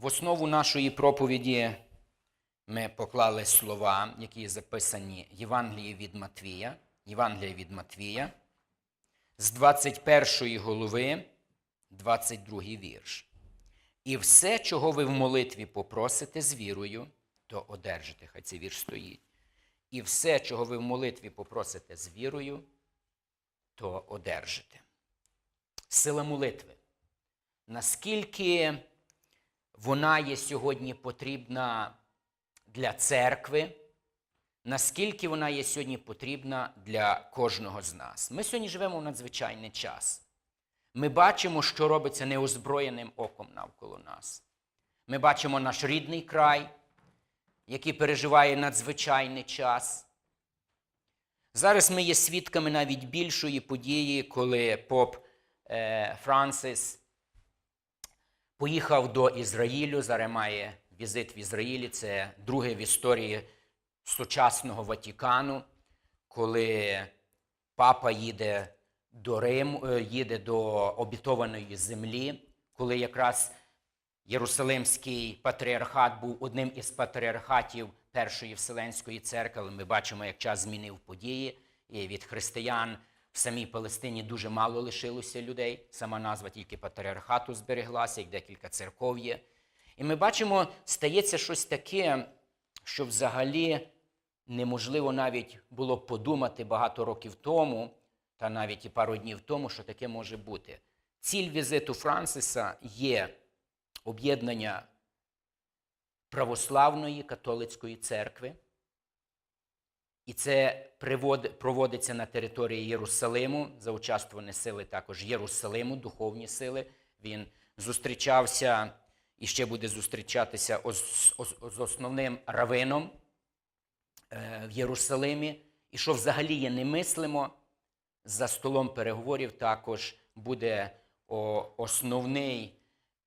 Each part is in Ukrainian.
В основу нашої проповіді ми поклали слова, які записані Євангелії від Матвія, Євангелія від Матвія, з 21 голови, 22 вірш. І все, чого ви в молитві попросите з вірою, то одержите. Хай цей вірш стоїть. І все, чого ви в молитві попросите з вірою, то одержите. Сила молитви. Наскільки вона є сьогодні потрібна для церкви, наскільки вона є сьогодні потрібна для кожного з нас. Ми сьогодні живемо в надзвичайний час. Ми бачимо, що робиться неозброєним оком навколо нас. Ми бачимо наш рідний край, який переживає надзвичайний час. Зараз ми є свідками навіть більшої події, коли поп е, Франсис поїхав до Ізраїлю. Зараз має візит в Ізраїлі. Це друге в історії сучасного Ватікану, коли папа їде до Риму, е, їде до обітованої землі, коли якраз Єрусалимський патріархат був одним із патріархатів Першої Вселенської церкви. Ми бачимо, як час змінив події. І від християн в самій Палестині дуже мало лишилося людей. Сама назва тільки патріархату збереглася, як декілька церков є. І ми бачимо, стається щось таке, що взагалі неможливо навіть було подумати багато років тому, та навіть і пару днів тому, що таке може бути. Ціль візиту Франсиса є об'єднання православної католицької церкви. І це привод- проводиться на території Єрусалиму за участвування сили також Єрусалиму, духовні сили. Він зустрічався і ще буде зустрічатися з основним равином е, в Єрусалимі. І що взагалі є немислимо, за столом переговорів також буде основний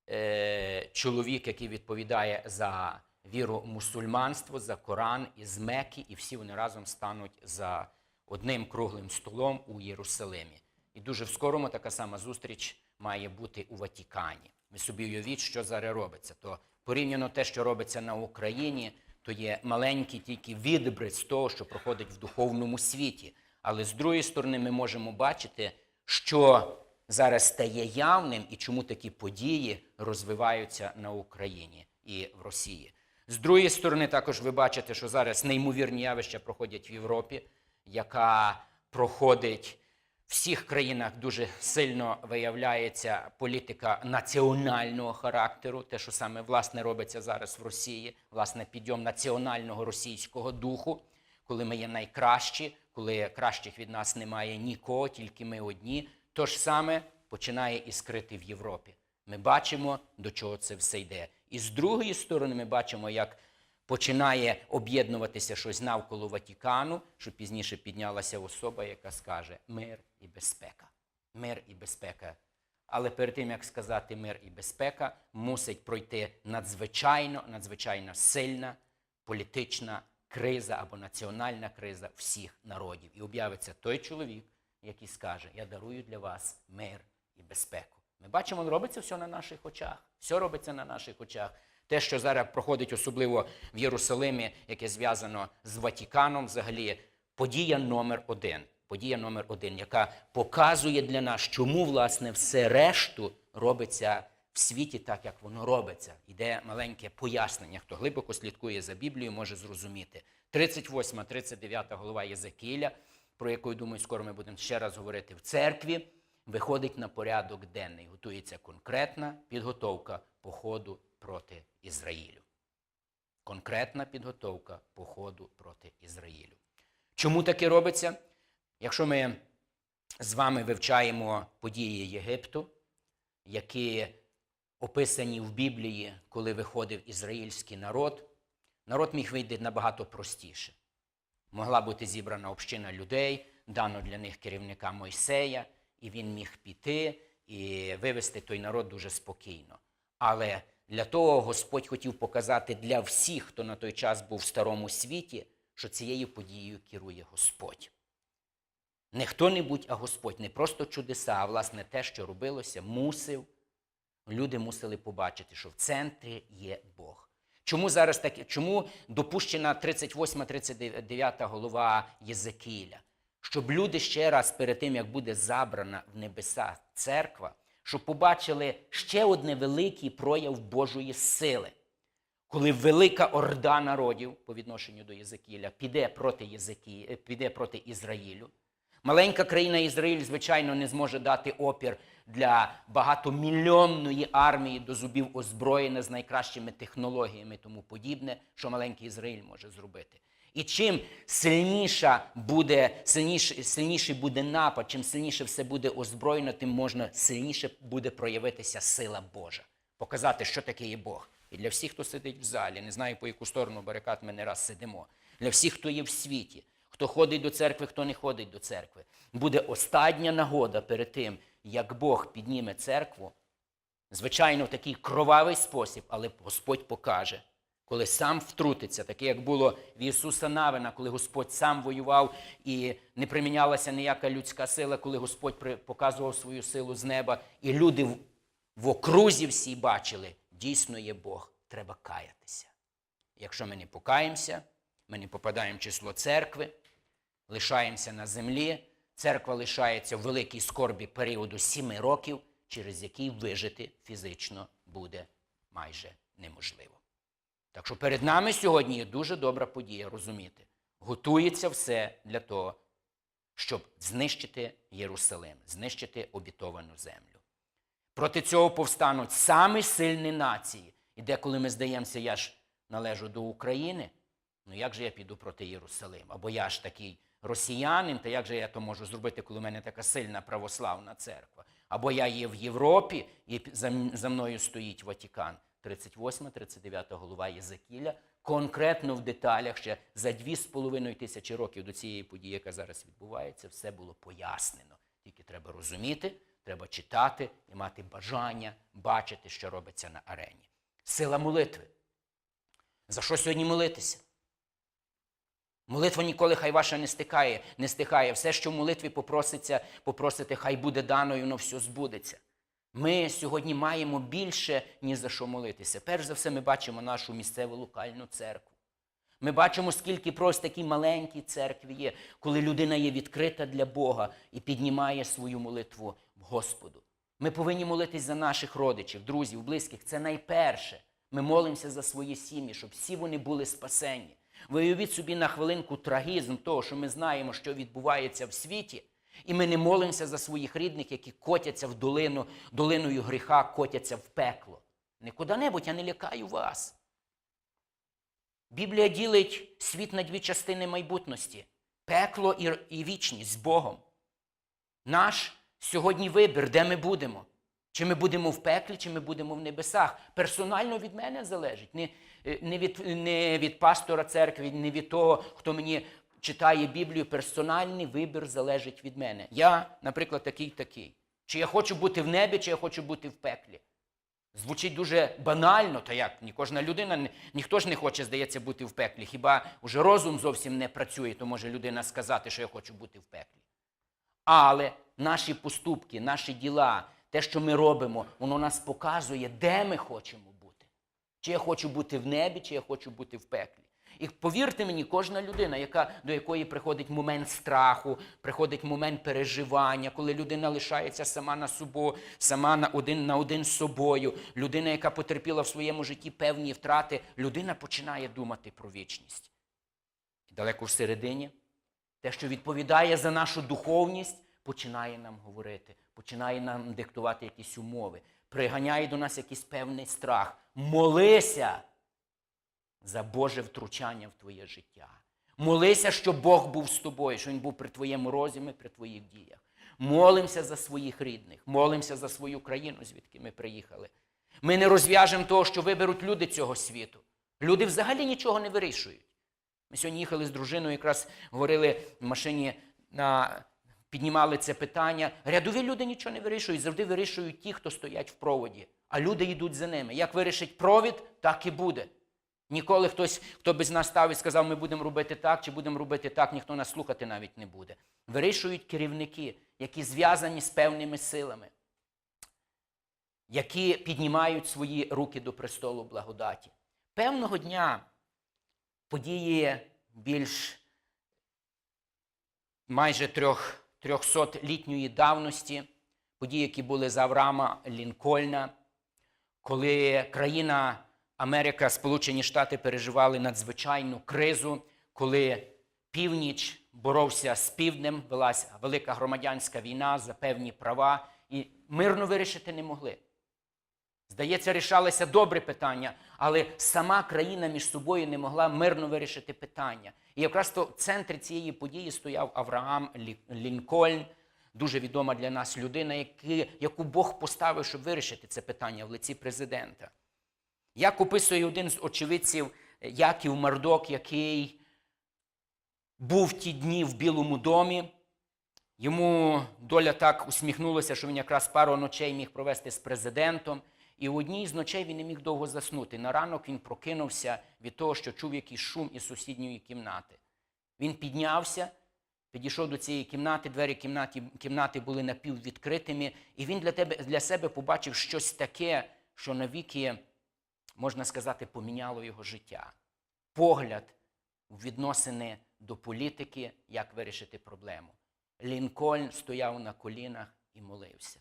е, чоловік, який відповідає за віру мусульманство, за Коран із Мекки, і всі вони разом стануть за одним круглим столом у Єрусалимі. І дуже в скорому така сама зустріч має бути у Ватікані. Ви собі уявіть, що зараз робиться. То порівняно те, що робиться на Україні, то є маленький тільки відбриз того, що проходить в духовному світі. Але з другої сторони, ми можемо бачити, що зараз стає явним і чому такі події розвиваються на Україні і в Росії. З другої сторони, також ви бачите, що зараз неймовірні явища проходять в Європі, яка проходить в всіх країнах дуже сильно виявляється політика національного характеру, те, що саме власне робиться зараз в Росії, власне, підйом національного російського духу, коли ми є найкращі, коли кращих від нас немає нікого, тільки ми одні. То ж саме починає іскрити в Європі. Ми бачимо, до чого це все йде. І з другої сторони, ми бачимо, як починає об'єднуватися щось навколо Ватікану, що пізніше піднялася особа, яка скаже мир і безпека. Мир і безпека. Але перед тим, як сказати мир і безпека, мусить пройти надзвичайно, надзвичайно сильна політична криза або національна криза всіх народів. І об'явиться той чоловік, який скаже: Я дарую для вас мир і безпеку. Ми бачимо, робиться все на наших очах. Все робиться на наших очах. Те, що зараз проходить особливо в Єрусалимі, яке зв'язано з Ватіканом, взагалі подія номер один. Подія номер один, яка показує для нас, чому власне все решту робиться в світі так, як воно робиться. Іде маленьке пояснення. Хто глибоко слідкує за Біблією, може зрозуміти. 38, 39 голова Єзекіля, про яку, думаю, скоро ми будемо ще раз говорити в церкві, виходить на порядок денний. Готується конкретна підготовка походу проти Ізраїлю. Конкретна підготовка походу проти Ізраїлю. Чому таке робиться? Якщо ми з вами вивчаємо події Єгипту, які описані в Біблії, коли виходив ізраїльський народ, народ міг вийти набагато простіше. Могла бути зібрана община людей, дано для них керівника Мойсея, і він міг піти і вивести той народ дуже спокійно. Але для того Господь хотів показати для всіх, хто на той час був в старому світі, що цією подією керує Господь. Не хто-небудь, а Господь, не просто чудеса, а власне те, що робилося, мусив люди мусили побачити, що в центрі є Бог. Чому зараз таке? Чому допущена 38-39 голова Єзекіля? Щоб люди ще раз перед тим, як буде забрана в небеса церква, щоб побачили ще один великий прояв Божої сили. Коли велика орда народів по відношенню до Єзекіля піде проти, Єзекі... е, піде проти Ізраїлю, маленька країна Ізраїль, звичайно, не зможе дати опір для багатомільйонної армії до зубів озброєна з найкращими технологіями тому подібне, що маленький Ізраїль може зробити. І чим сильніша буде, сильніший, сильніший буде напад, чим сильніше все буде озброєно, тим можна сильніше буде проявитися сила Божа, показати, що таке є Бог. І для всіх, хто сидить в залі, не знаю, по яку сторону барикад ми не раз сидимо, для всіх, хто є в світі, хто ходить до церкви, хто не ходить до церкви, буде остання нагода перед тим, як Бог підніме церкву, звичайно, в такий кровавий спосіб, але Господь покаже, коли сам втрутиться, таке як було в Ісуса Навина, коли Господь сам воював і не примінялася ніяка людська сила, коли Господь показував свою силу з неба, і люди в, окрузі всі бачили, дійсно є Бог, треба каятися. Якщо ми не покаємося, ми не попадаємо в число церкви, лишаємося на землі, церква лишається в великій скорбі періоду сіми років, через який вижити фізично буде майже неможливо. Так що перед нами сьогодні є дуже добра подія розуміти. Готується все для того, щоб знищити Єрусалим, знищити обітовану землю. Проти цього повстануть самі сильні нації. І деколи ми здаємося, я ж належу до України, ну як же я піду проти Єрусалима? Або я ж такий росіянин, та як же я то можу зробити, коли в мене така сильна православна церква? Або я є в Європі, і за мною стоїть Ватікан. 38-39 голова Єзекіля, конкретно в деталях ще за 2,5 тисячі років до цієї події, яка зараз відбувається, все було пояснено. Тільки треба розуміти, треба читати і мати бажання бачити, що робиться на арені. Сила молитви. За що сьогодні молитися? Молитва ніколи хай ваша не стикає, не стихає. Все, що в молитві попроситься, попросите, хай буде дано, і воно все збудеться. Ми сьогодні маємо більше, ні за що молитися. Перш за все, ми бачимо нашу місцеву локальну церкву. Ми бачимо, скільки просто такі маленькі церкви є, коли людина є відкрита для Бога і піднімає свою молитву Господу. Ми повинні молитись за наших родичів, друзів, близьких. Це найперше. Ми молимося за свої сім'ї, щоб всі вони були спасені. Ви уявіть собі на хвилинку трагізм того, що ми знаємо, що відбувається в світі, і ми не молимося за своїх рідних, які котяться в долину, долиною гріха, котяться в пекло. Не куди-небудь, я не лякаю вас. Біблія ділить світ на дві частини майбутності пекло і, і вічність з Богом. Наш сьогодні вибір, де ми будемо. Чи ми будемо в пеклі, чи ми будемо в небесах. Персонально від мене залежить. Не, е, не, від, не від пастора церкви, не від того, хто мені читає Біблію. Персональний вибір залежить від мене. Я, наприклад, такий такий. Чи я хочу бути в небі, чи я хочу бути в пеклі. Звучить дуже банально, та як ні кожна людина, ні- ніхто ж не хоче, здається, бути в пеклі. Хіба уже розум зовсім не працює, то може людина сказати, що я хочу бути в пеклі. Але наші поступки, наші діла, те, що ми робимо, воно нас показує, де ми хочемо бути. Чи я хочу бути в небі, чи я хочу бути в пеклі. І повірте мені, кожна людина, яка, до якої приходить момент страху, приходить момент переживання, коли людина лишається сама на собою, сама на один, на один з собою, людина, яка потерпіла в своєму житті певні втрати, людина починає думати про вічність. Далеко всередині те, що відповідає за нашу духовність, починає нам говорити, починає нам диктувати якісь умови, приганяє до нас якийсь певний страх. Молися за Боже втручання в твоє життя. Молися, щоб Бог був з тобою, що Він був при твоєму розумі, при твоїх діях. Молимося за своїх рідних, молимося за свою країну, звідки ми приїхали. Ми не розв'яжемо того, що виберуть люди цього світу. Люди взагалі нічого не вирішують. Ми сьогодні їхали з дружиною, якраз говорили в машині, на... піднімали це питання. Рядові люди нічого не вирішують, завжди вирішують ті, хто стоять в проводі, а люди йдуть за ними. Як вирішить провід, так і буде. Ніколи хтось, хто без нас став і сказав, ми будемо робити так чи будемо робити так, ніхто нас слухати навіть не буде. Вирішують керівники, які зв'язані з певними силами. які піднімають свої руки до престолу благодаті. Певного дня події більш майже трьох, 300-літньої давності, події, які були за Авраама Лінкольна, коли країна Америка, Сполучені Штати переживали надзвичайну кризу, коли північ боровся з півднем, велася велика громадянська війна за певні права, і мирно вирішити не могли. Здається, рішалися добре питання, але сама країна між собою не могла мирно вирішити питання. І якраз то в центрі цієї події стояв Авраам Лінкольн, дуже відома для нас людина, яку Бог поставив, щоб вирішити це питання в лиці президента. Як описує один з очевидців Яків Мардок, який був в ті дні в Білому домі. Йому доля так усміхнулася, що він якраз пару ночей міг провести з президентом. І в одній з ночей він не міг довго заснути. На ранок він прокинувся від того, що чув якийсь шум із сусідньої кімнати. Він піднявся, підійшов до цієї кімнати, двері кімнати, кімнати були напіввідкритими, і він для, тебе, для себе побачив щось таке, що навіки, можна сказати, поміняло його життя. Погляд у відносини до політики, як вирішити проблему. Лінкольн стояв на колінах і молився.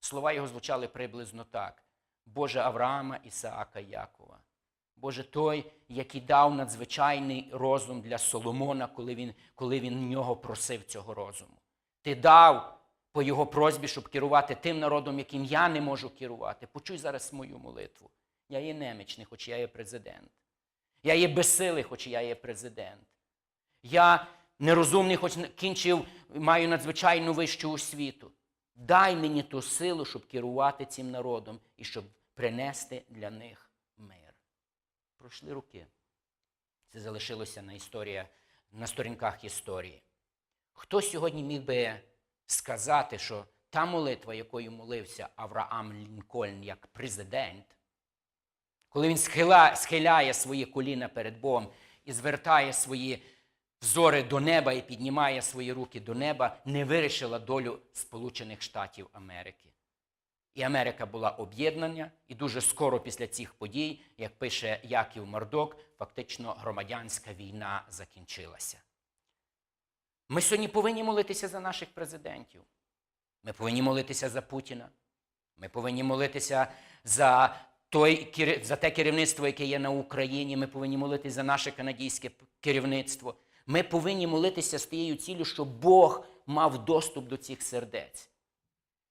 Слова його звучали приблизно так: Боже Авраама, Ісаака, Якова. Боже той, який дав надзвичайний розум для Соломона, коли він, коли він нього просив цього розуму. Ти дав по його просьбі, щоб керувати тим народом, яким я не можу керувати. Почуй зараз мою молитву. Я є немічний, хоч я є президент. Я є безсилий, хоч я є президент. Я нерозумний, хоч кінчив, маю надзвичайну вищу освіту. Дай мені ту силу, щоб керувати цим народом і щоб принести для них мир. Пройшли роки. Це залишилося на, історія, на сторінках історії. Хто сьогодні міг би сказати, що та молитва, якою молився Авраам Лінкольн як президент, коли він схиля, схиляє свої коліна перед Богом і звертає свої взори до неба і піднімає свої руки до неба, не вирішила долю Сполучених Штатів Америки. І Америка була об'єднана, і дуже скоро після цих подій, як пише Яків Мордок, фактично громадянська війна закінчилася. Ми сьогодні повинні молитися за наших президентів. Ми повинні молитися за Путіна. Ми повинні молитися за, той, за те керівництво, яке є на Україні. Ми повинні молитися за наше канадійське керівництво. Ми повинні молитися з тією ціллю, щоб Бог мав доступ до цих сердець.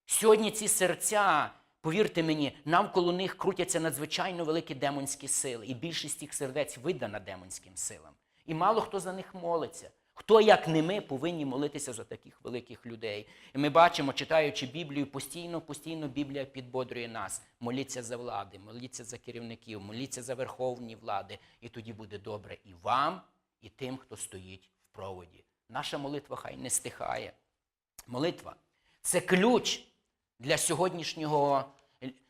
Сьогодні ці серця, повірте мені, навколо них крутяться надзвичайно великі демонські сили, і більшість цих сердець видана демонським силам. І мало хто за них молиться. Хто, як не ми, повинні молитися за таких великих людей. І ми бачимо, читаючи Біблію, постійно, постійно Біблія підбодрює нас. Моліться за влади, моліться за керівників, моліться за верховні влади, і тоді буде добре і вам, і тим, хто стоїть в проводі. Наша молитва хай не стихає. Молитва це ключ для сьогоднішнього,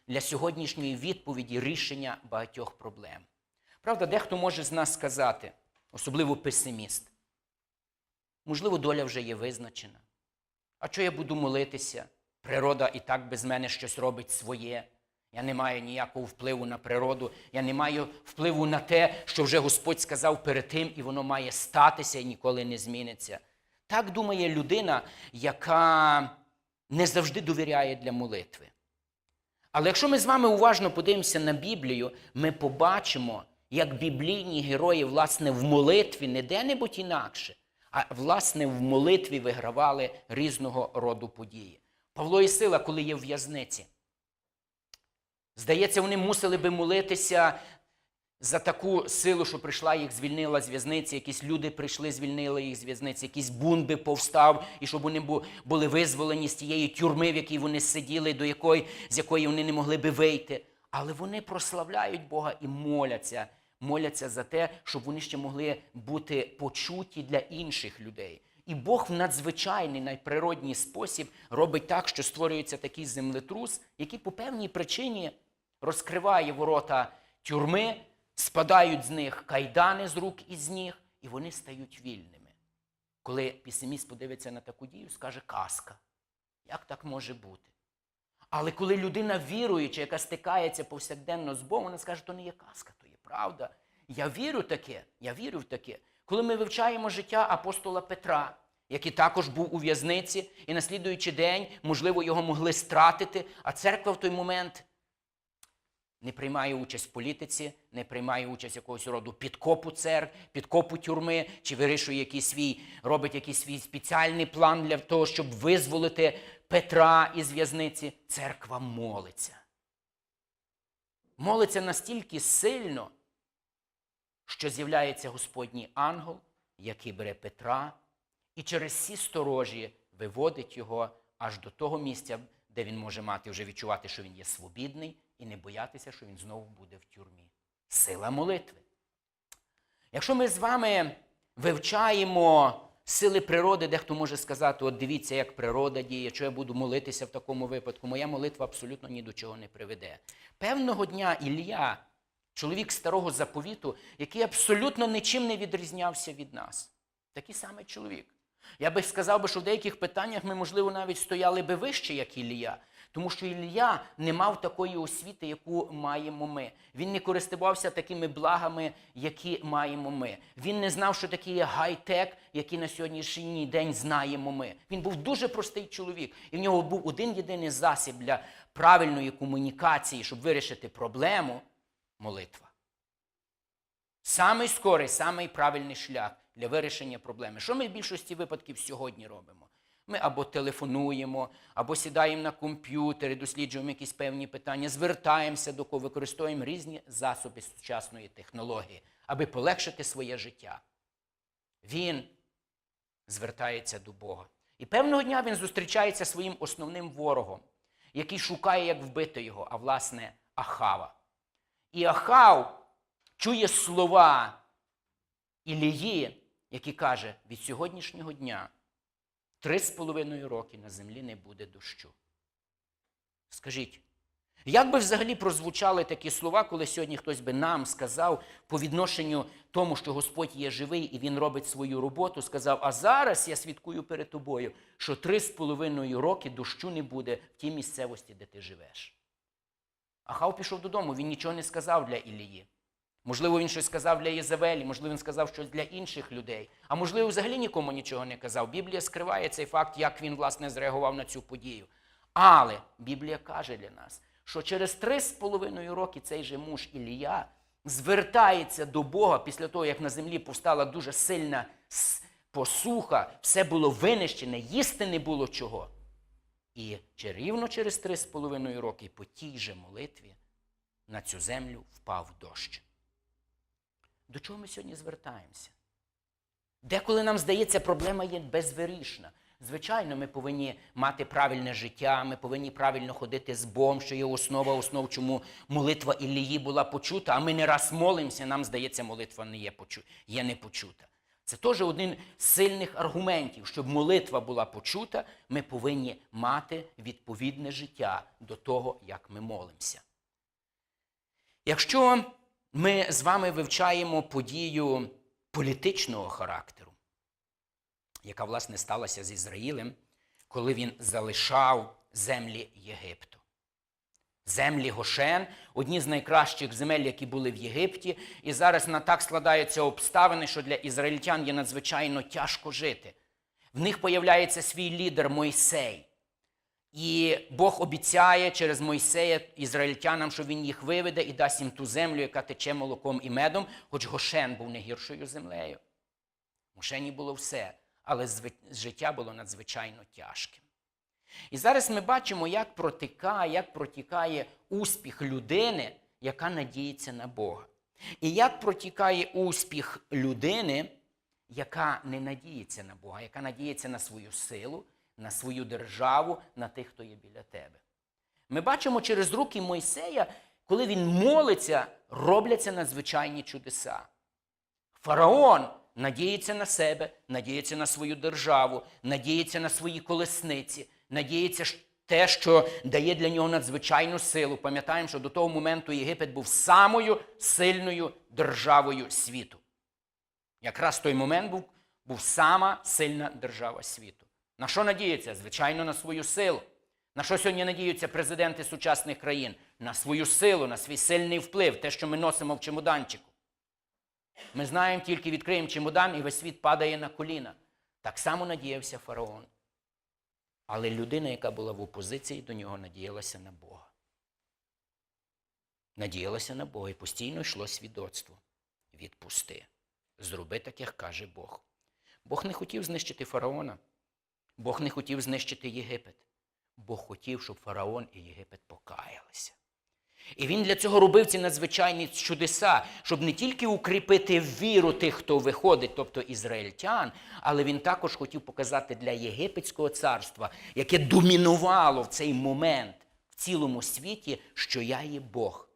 для сьогоднішньої відповіді рішення багатьох проблем. Правда, дехто може з нас сказати, особливо песиміст, можливо, доля вже є визначена. А що я буду молитися? Природа і так без мене щось робить своє. Я не маю ніякого впливу на природу, я не маю впливу на те, що вже Господь сказав перед тим, і воно має статися і ніколи не зміниться. Так думає людина, яка не завжди довіряє для молитви. Але якщо ми з вами уважно подивимося на Біблію, ми побачимо, як біблійні герої, власне, в молитві не де-небудь інакше, а власне в молитві вигравали різного роду події. Павло і Сила, коли є в в'язниці, здається, вони мусили би молитися за таку силу, що прийшла їх, звільнила з в'язниці, якісь люди прийшли, звільнили їх з в'язниці, якийсь бунт би повстав, і щоб вони були визволені з тієї тюрми, в якій вони сиділи, до якої, з якої вони не могли би вийти. Але вони прославляють Бога і моляться, моляться за те, щоб вони ще могли бути почуті для інших людей. І Бог в надзвичайний найприродній спосіб робить так, що створюється такий землетрус, який по певній причині розкриває ворота тюрми, спадають з них кайдани з рук і з ніг, і вони стають вільними. Коли песиміст подивиться на таку дію, скаже казка. Як так може бути? Але коли людина віруюча, яка стикається повсякденно з Богом, вона скаже, то не є казка, правда. Я вірю таке, я вірю в таке. Коли ми вивчаємо життя апостола Петра, який також був у в'язниці, і на слідуючий день, можливо, його могли стратити, а церква в той момент не приймає участь в політиці, не приймає участь якогось роду підкопу церкв, підкопу тюрми, чи вирішує якийсь свій, робить якийсь свій спеціальний план для того, щоб визволити Петра із в'язниці. Церква молиться. Молиться настільки сильно, що з'являється Господній ангел, який бере Петра, і через всі сторожі виводить його аж до того місця, де він може мати вже відчувати, що він є свобідний, і не боятися, що він знову буде в тюрмі. Сила молитви. Якщо ми з вами вивчаємо сили природи, дехто може сказати, от дивіться, як природа діє, що я буду молитися в такому випадку, моя молитва абсолютно ні до чого не приведе. Певного дня Ілля, чоловік старого заповіту, який абсолютно нічим не відрізнявся від нас. Такий самий чоловік. Я би сказав, що в деяких питаннях ми, можливо, навіть стояли би вище, як Ілія. Тому що Ілля не мав такої освіти, яку маємо ми. Він не користувався такими благами, які маємо ми. Він не знав, що таке є гай-тек, який на сьогоднішній день знаємо ми. Він був дуже простий чоловік, і в нього був один єдиний засіб для правильної комунікації, щоб вирішити проблему молитва. Самий скорий, самий правильний шлях для вирішення проблеми. Що ми в більшості випадків сьогодні робимо? Ми або телефонуємо, або сідаємо на комп'ютери, досліджуємо якісь певні питання, звертаємося до кого, використовуємо різні засоби сучасної технології, аби полегшити своє життя. Він звертається до Бога. І певного дня він зустрічається своїм основним ворогом, який шукає, як вбити його, а власне Ахава. І Ахав чує слова Ілії, які каже, від сьогоднішнього дня три з половиною роки на землі не буде дощу. Скажіть, як би взагалі прозвучали такі слова, коли сьогодні хтось би нам сказав по відношенню тому, що Господь є живий і Він робить свою роботу, сказав, а зараз я свідкую перед тобою, що три з половиною роки дощу не буде в тій місцевості, де ти живеш. Ахав пішов додому, він нічого не сказав для Ілії. Можливо, він щось сказав для Єзавелі, можливо, він сказав щось для інших людей. А можливо, взагалі нікому нічого не казав. Біблія скриває цей факт, як він, власне, зреагував на цю подію. Але Біблія каже для нас, що через три з половиною роки цей же муж Ілія звертається до Бога після того, як на землі повстала дуже сильна посуха, все було винищене, їсти не було чого. І рівно через три з половиною роки по тій же молитві на цю землю впав дощ. До чого ми сьогодні звертаємося? Деколи нам здається, проблема є безвирішна. Звичайно, ми повинні мати правильне життя, ми повинні правильно ходити з Богом, що є основа основ, чому молитва Іллії була почута, а ми не раз молимося, нам здається, молитва не є, почу... є не почута. Це теж один з сильних аргументів, щоб молитва була почута, ми повинні мати відповідне життя до того, як ми молимося. Якщо ми з вами вивчаємо подію політичного характеру, яка, власне, сталася з Ізраїлем, коли він залишав землі Єгипту. Землі Гошен одні з найкращих земель, які були в Єгипті. І зараз на так складаються обставини, що для ізраїльтян є надзвичайно тяжко жити. В них появляється свій лідер Мойсей. І Бог обіцяє через Мойсея ізраїльтянам, що він їх виведе і дасть їм ту землю, яка тече молоком і медом, хоч Гошен був не гіршою землею. В Гошені було все, але життя було надзвичайно тяжким. І зараз ми бачимо, як протикає, як протікає успіх людини, яка надіється на Бога. І як протікає успіх людини, яка не надіється на Бога, яка надіється на свою силу на свою державу, на тих, хто є біля тебе. Ми бачимо через руки Мойсея, коли він молиться, робляться надзвичайні чудеса. Фараон надіється на себе, надіється на свою державу, надіється на свої колесниці, надіється те, що дає для нього надзвичайну силу. Пам'ятаємо, що до того моменту Єгипет був самою сильною державою світу. Якраз той момент був, був сама сильна держава світу. На що надіється? Звичайно, на свою силу, На що сьогодні надіються президенти сучасних країн? На свою силу, на свій сильний вплив, те, що ми носимо в чемоданчику. Ми знаємо, тільки відкриємо чемодан, і весь світ падає на коліна. Так само надіявся фараон. Але людина, яка була в опозиції до нього, надіялася на Бога. Надіялася на Бога і постійно йшло свідоцтво. Відпусти. Зроби так, як каже Бог. Бог не хотів знищити фараона. Бог не хотів знищити Єгипет. Бог хотів, щоб фараон і Єгипет покаялися. І він для цього робив ці надзвичайні чудеса, щоб не тільки укріпити віру тих, хто виходить, тобто ізраїльтян, але він також хотів показати для єгипетського царства, яке домінувало в цей момент в цілому світі, що я є Бог.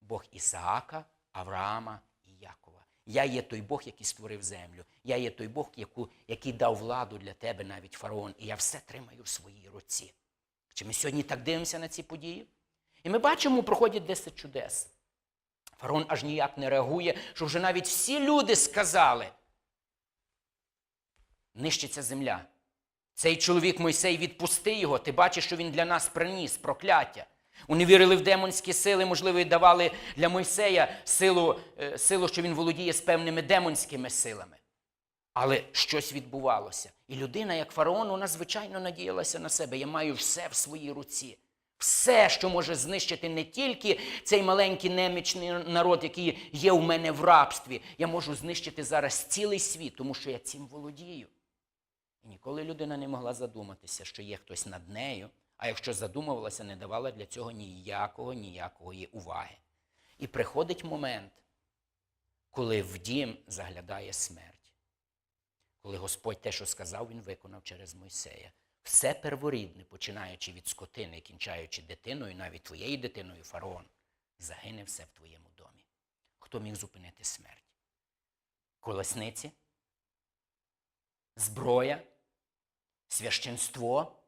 Бог Ісаака, Авраама і Якова. Я є той Бог, який створив землю. Я є той Бог, яку, який дав владу для тебе, навіть фараон. І я все тримаю в своїй руці. Чи ми сьогодні так дивимося на ці події? І ми бачимо, проходять 10 чудес. Фараон аж ніяк не реагує, що вже навіть всі люди сказали: нищиться земля. Цей чоловік Мойсей, відпусти його, ти бачиш, що він для нас приніс прокляття. Вони вірили в демонські сили, можливо, і давали для Мойсея силу, е, силу, що він володіє з певними демонськими силами. Але щось відбувалося. І людина, як фараон, вона звичайно надіялася на себе. Я маю все в своїй руці. Все, що може знищити не тільки цей маленький немічний народ, який є у мене в рабстві. Я можу знищити зараз цілий світ, тому що я цим володію. І ніколи людина не могла задуматися, що є хтось над нею, а якщо задумувалася, не давала для цього ніякого, ніякої уваги. І приходить момент, коли в дім заглядає смерть. Коли Господь те, що сказав, Він виконав через Мойсея. Все перворідне, починаючи від скотини, кінчаючи дитиною, навіть твоєю дитиною, фараон, загине все в твоєму домі. Хто міг зупинити смерть? Колесниці, зброя, священство.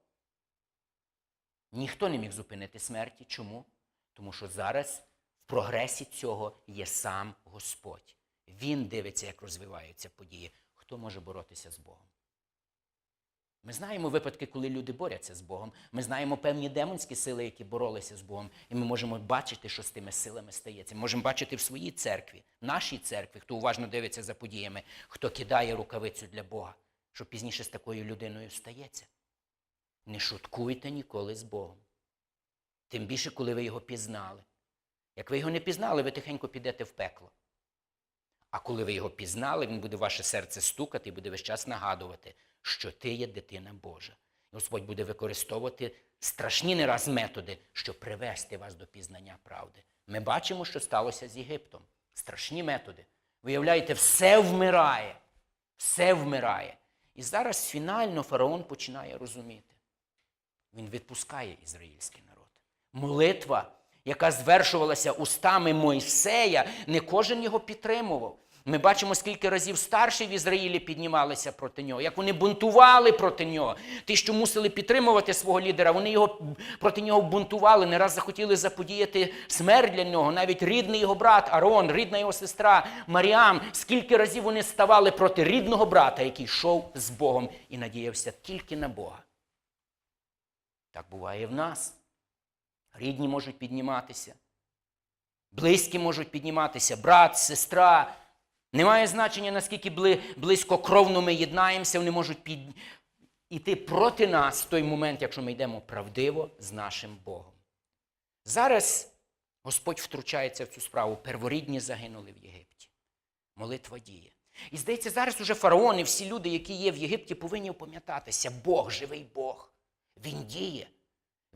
Ніхто не міг зупинити смерті. Чому? Тому що зараз в прогресі цього є сам Господь. Він дивиться, як розвиваються події. Хто може боротися з Богом? Ми знаємо випадки, коли люди борються з Богом. Ми знаємо певні демонські сили, які боролися з Богом. І ми можемо бачити, що з тими силами стається. Ми можемо бачити в своїй церкві, нашій церкві, хто уважно дивиться за подіями, хто кидає рукавицю для Бога, що пізніше з такою людиною стається. Не шуткуйте ніколи з Богом. Тим більше, коли ви його пізнали. Як ви його не пізнали, ви тихенько підете в пекло. А коли ви його пізнали, він буде ваше серце стукати і буде весь час нагадувати, що ти є дитина Божа. І Господь буде використовувати страшні не раз методи, щоб привести вас до пізнання правди. Ми бачимо, що сталося з Єгиптом. Страшні методи. Виявляєте, все вмирає. Все вмирає. І зараз фінально фараон починає розуміти. Він відпускає ізраїльський народ. Молитва, яка звершувалася устами Мойсея, не кожен його підтримував. Ми бачимо, скільки разів старші в Ізраїлі піднімалися проти нього, як вони бунтували проти нього. Ті, що мусили підтримувати свого лідера, вони його проти нього бунтували, не раз захотіли заподіяти смерть для нього. Навіть рідний його брат Арон, рідна його сестра Маріам. Скільки разів вони ставали проти рідного брата, який йшов з Богом і надіявся тільки на Бога. Так буває і в нас. Рідні можуть підніматися, близькі можуть підніматися, брат, сестра. Немає значення, наскільки близько кровно ми єднаємося, вони можуть під... іти проти нас в той момент, якщо ми йдемо правдиво з нашим Богом. Зараз Господь втручається в цю справу. Перворідні загинули в Єгипті. Молитва діє. І здається, зараз уже фараони, всі люди, які є в Єгипті, повинні опам'ятатися. Бог, живий Бог. Він діє.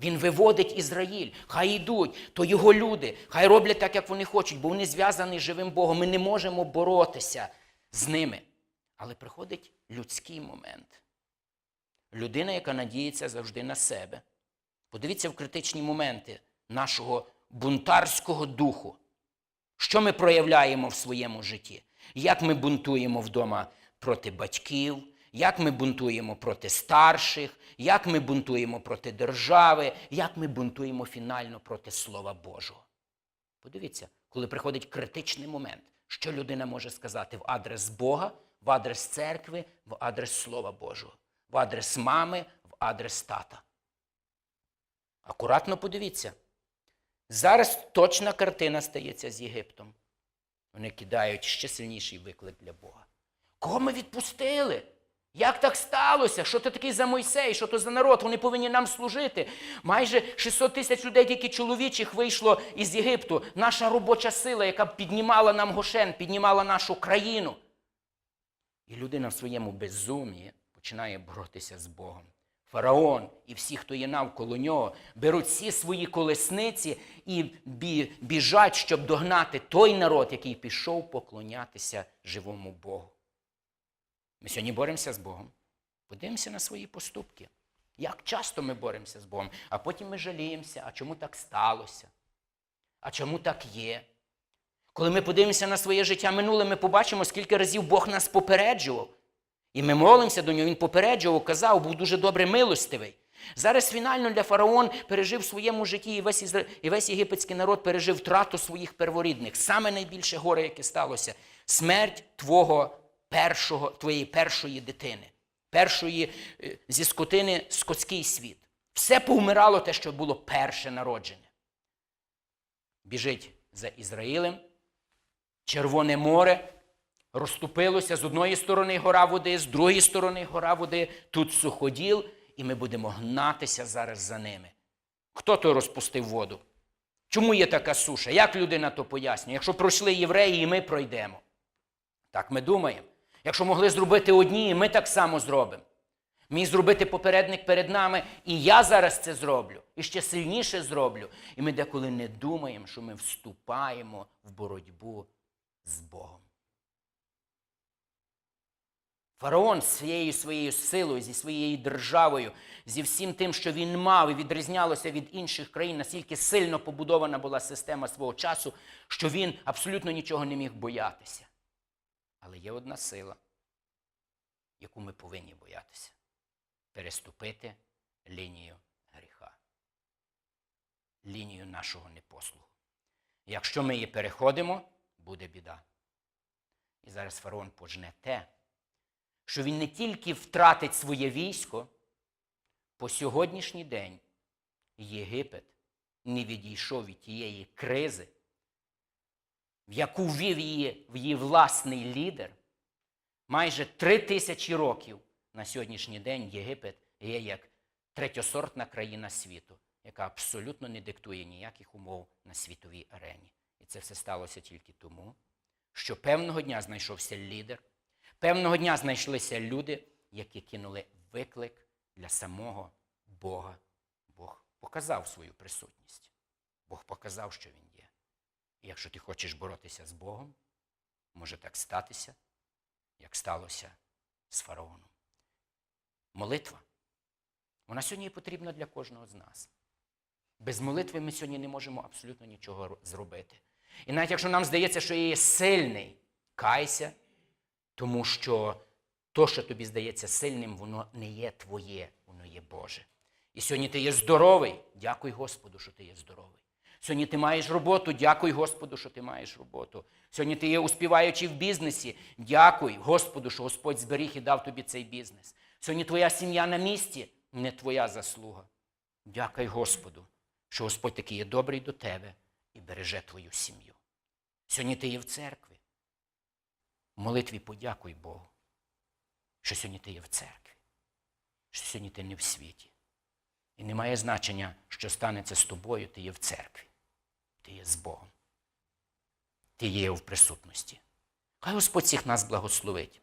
Він виводить Ізраїль, хай йдуть, то його люди, хай роблять так, як вони хочуть, бо вони зв'язані з живим Богом. Ми не можемо боротися з ними. Але приходить людський момент. Людина, яка надіється завжди на себе. Подивіться в критичні моменти нашого бунтарського духу. Що ми проявляємо в своєму житті? Як ми бунтуємо вдома проти батьків? Як ми бунтуємо проти старших, як ми бунтуємо проти держави, як ми бунтуємо фінально проти Слова Божого. Подивіться, коли приходить критичний момент, що людина може сказати в адрес Бога, в адрес церкви, в адрес Слова Божого, в адрес мами, в адрес тата. Акуратно подивіться. Зараз точна картина стається з Єгиптом. Вони кидають ще сильніший виклик для Бога. Кого ми відпустили? Як так сталося? Що то такий за Мойсей? Що то за народ? Вони повинні нам служити. Майже 600 тисяч людей, тільки чоловічих, вийшло із Єгипту. Наша робоча сила, яка піднімала нам Гошен, піднімала нашу країну. І людина в своєму безумі починає боротися з Богом. Фараон і всі, хто є навколо нього, беруть всі свої колесниці і біжать, щоб догнати той народ, який пішов поклонятися живому Богу. Ми сьогодні боремося з Богом. Подивимося на свої поступки. Як часто ми боремося з Богом, а потім ми жаліємося, а чому так сталося? А чому так є? Коли ми подивимося на своє життя минуле, ми побачимо, скільки разів Бог нас попереджував. І ми молимося до нього, він попереджував, казав, був дуже добре милостивий. Зараз фінально для фараон пережив в своєму житті, і весь, і весь єгипетський народ пережив втрату своїх перворідних. Саме найбільше горе, яке сталося смерть твого першого, твоєї першої дитини, першої е, зі скотини скотський світ. Все повмирало те, що було перше народження. Біжить за Ізраїлем, Червоне море розступилося з одної сторони гора води, з другої сторони гора води, тут суходіл, і ми будемо гнатися зараз за ними. Хто то розпустив воду? Чому є така суша? Як людина то пояснює? Якщо пройшли євреї, і ми пройдемо. Так ми думаємо. Якщо могли зробити одні, ми так само зробимо. Міг зробити попередник перед нами, і я зараз це зроблю, і ще сильніше зроблю. І ми деколи не думаємо, що ми вступаємо в боротьбу з Богом. Фараон з своєю своєю силою, зі своєю державою, зі всім тим, що він мав і відрізнялося від інших країн, настільки сильно побудована була система свого часу, що він абсолютно нічого не міг боятися. Але є одна сила, яку ми повинні боятися переступити лінію гріха, лінію нашого непослуху. Якщо ми її переходимо, буде біда. І зараз фараон пожне те, що він не тільки втратить своє військо, по сьогоднішній день Єгипет не відійшов від тієї кризи, в яку ввів її, в її власний лідер. Майже три тисячі років на сьогоднішній день Єгипет є як третьосортна країна світу, яка абсолютно не диктує ніяких умов на світовій арені. І це все сталося тільки тому, що певного дня знайшовся лідер, певного дня знайшлися люди, які кинули виклик для самого Бога. Бог показав свою присутність. Бог показав, що він. Якщо ти хочеш боротися з Богом, може так статися, як сталося з фараоном. Молитва. Вона сьогодні потрібна для кожного з нас. Без молитви ми сьогодні не можемо абсолютно нічого зробити. І навіть якщо нам здається, що я є сильний, кайся, тому що то, що тобі здається сильним, воно не є твоє, воно є Боже. І сьогодні ти є здоровий. Дякуй Господу, що ти є здоровий. Сьогодні ти маєш роботу, дякуй Господу, що ти маєш роботу. Сьогодні ти є успіваючий в бізнесі. Дякуй Господу, що Господь зберіг і дав тобі цей бізнес. Сьогодні твоя сім'я на місці не твоя заслуга. Дякуй Господу, що Господь такий є добрий до тебе і береже твою сім'ю. Сьогодні ти є в церкві. В молитві подякуй Богу, що сьогодні ти є в церкві, що сьогодні ти не в світі. І не має значення, що станеться з тобою, ти є в церкві. Ти є з Богом. Ти є в присутності. Хай Господь всіх нас благословить.